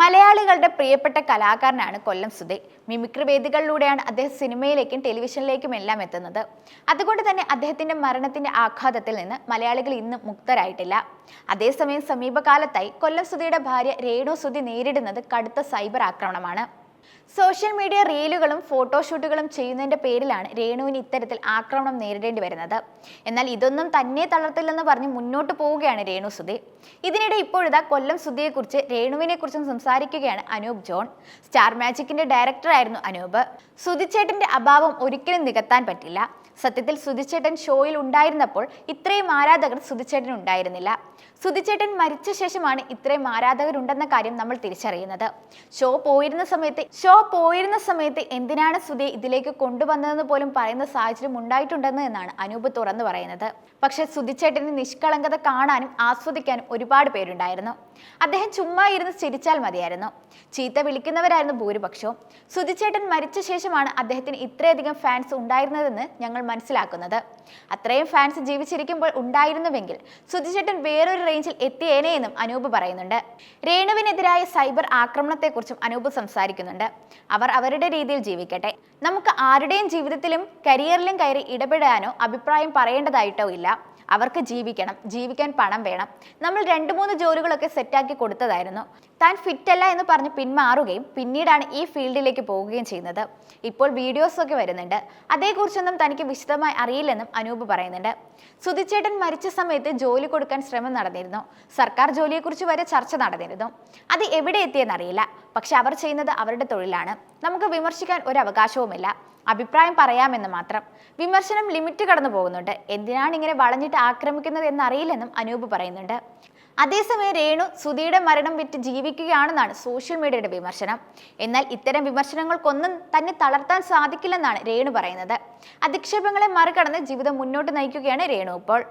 മലയാളികളുടെ പ്രിയപ്പെട്ട കലാകാരനാണ് കൊല്ലം സുധേ മിമിക്രി വേദികളിലൂടെയാണ് അദ്ദേഹം സിനിമയിലേക്കും ടെലിവിഷനിലേക്കും എല്ലാം എത്തുന്നത്. അതുകൊണ്ട് തന്നെ അദ്ദേഹത്തിന്റെ മരണത്തിന്റെ ആഘാതത്തിൽ നിന്ന് മലയാളികൾ ഇന്നും മുക്തരായിട്ടില്ല. അതേസമയം സമീപകാലത്തായി കൊല്ലം സുധയുടെ ഭാര്യ രേണു സുധി നേരിടുന്നത് കടുത്ത സൈബർ ആക്രമണമാണ്. സോഷ്യൽ മീഡിയ റീലുകളും ഫോട്ടോഷൂട്ടുകളും ചെയ്യുന്നതിന്റെ പേരിലാണ് രേണുവിന് ഇത്തരത്തിൽ ആക്രമണം നേരിടേണ്ടി വരുന്നത്. എന്നാൽ ഇതൊന്നും തന്നെ തളർത്തില്ലെന്ന് പറഞ്ഞ് മുന്നോട്ട് പോവുകയാണ് രേണു സുധി ഇതിനിടെ ഇപ്പോഴിതാ കൊല്ലം സുധിയെക്കുറിച്ച് രേണുവിനെക്കുറിച്ചും സംസാരിക്കുകയാണ് അനൂപ് ജോൺ. സ്റ്റാർ മാജിക്കിന്റെ ഡയറക്ടറായിരുന്നു അനൂപ്. സുധിച്ചേട്ടന്റെ അഭാവം ഒരിക്കലും നികത്താൻ പറ്റില്ല. സത്യത്തിൽ സുധിച്ചേട്ടൻ ഷോയിൽ ഉണ്ടായിരുന്നപ്പോൾ ഇത്രയും ആരാധകർ സുധിച്ചേട്ടൻ ഉണ്ടായിരുന്നില്ല. സുധിച്ചേട്ടൻ മരിച്ച ശേഷമാണ് ഇത്രയും ആരാധകരുണ്ടെന്ന കാര്യം നമ്മൾ തിരിച്ചറിയുന്നത്. ഷോ പോയിരുന്ന സമയത്ത് ഷോ പോയിരുന്ന സമയത്ത് എന്തിനാണ് സുധയെ ഇതിലേക്ക് കൊണ്ടുവന്നതെന്ന് പോലും പറയുന്ന സാഹചര്യം ഉണ്ടായിട്ടുണ്ടെന്ന് എന്നാണ് അനൂപ് തുറന്നു പറയുന്നത്. പക്ഷേ സുധിച്ചേട്ടന് നിഷ്കളങ്കത കാണാനും ആസ്വദിക്കാനും ഒരുപാട് പേരുണ്ടായിരുന്നു. അദ്ദേഹം ചുമ്മാ ഇരുന്ന് ചിരിച്ചാൽ മതിയായിരുന്നു. ചീത്ത വിളിക്കുന്നവരായിരുന്നു ഭൂരിപക്ഷവും. സുധിച്ചേട്ടൻ മരിച്ച ശേഷമാണ് അദ്ദേഹത്തിന് ഇത്രയധികം ഫാൻസ് ഉണ്ടായിരുന്നതെന്ന് ഞങ്ങൾ മനസ്സിലാക്കുന്നത്. അത്രയും ഫാൻസ് ജീവിച്ചിരിക്കുമ്പോൾ ഉണ്ടായിരുന്നുവെങ്കിൽ സുധിച്ചേട്ടൻ വേറൊരു റേഞ്ചിൽ എത്തിയേനെ എന്നും അനൂപ് പറയുന്നുണ്ട്. രേണുവിനെതിരായ സൈബർ ആക്രമണത്തെക്കുറിച്ചും അനൂപ് സംസാരിക്കുന്നുണ്ട്. അവർ അവരുടെ രീതിയിൽ ജീവിക്കട്ടെ. നമുക്ക് ആരുടെയും ജീവിതത്തിലും കരിയറിലും കയറി ഇടപെടാനോ അഭിപ്രായം പറയേണ്ടതായിട്ടോ ഇല്ല. അവർക്ക് ജീവിക്കണം ജീവിക്കാൻ പണം വേണം. നമ്മൾ രണ്ട് മൂന്ന് ജോലികളൊക്കെ സെറ്റാക്കി കൊടുത്തതായിരുന്നു. താൻ ഫിറ്റ് അല്ല എന്ന് പറഞ്ഞ് പിന്മാറുകയും പിന്നീടാണ് ഈ ഫീൽഡിലേക്ക് പോവുകയും ചെയ്യുന്നത്. ഇപ്പോൾ വീഡിയോസൊക്കെ വരുന്നുണ്ട്. അതേക്കുറിച്ചൊന്നും തനിക്ക് വിശദമായി അറിയില്ലെന്നും അനൂപ് പറയുന്നുണ്ട്. സുധിച്ചേട്ടൻ മരിച്ച സമയത്ത് ജോലി കൊടുക്കാൻ ശ്രമം നടന്നിരുന്നു. സർക്കാർ ജോലിയെക്കുറിച്ച് വരെ ചർച്ച നടന്നിരുന്നു. അത് എവിടെ എത്തിയെന്നറിയില്ല. പക്ഷെ അവർ ചെയ്യുന്നത് അവരുടെ തൊഴിലാണ്. നമുക്ക് വിമർശിക്കാൻ ഒരു അവകാശവുമില്ല. അഭിപ്രായം പറയാമെന്ന് മാത്രം. വിമർശനം ലിമിറ്റ് കടന്നു പോകുന്നുണ്ട് എന്തിനാണ് ഇങ്ങനെ വളഞ്ഞിട്ട് ആക്രമിക്കുന്നത് എന്നറിയില്ലെന്നും അനൂപ് പറയുന്നുണ്ട്. അതേസമയം രേണു സുധിയുടെ മരണം വിറ്റ് ജീവിക്കുകയാണെന്നാണ് സോഷ്യൽ മീഡിയയുടെ വിമർശനം. എന്നാൽ ഇത്തരം വിമർശനങ്ങൾക്കൊന്നും തന്നെ തളർത്താൻ സാധിക്കില്ലെന്നാണ് രേണു പറയുന്നത്. അധിക്ഷേപങ്ങളെ മറികടന്ന് ജീവിതം മുന്നോട്ട് നയിക്കുകയാണ് രേണു ഇപ്പോൾ.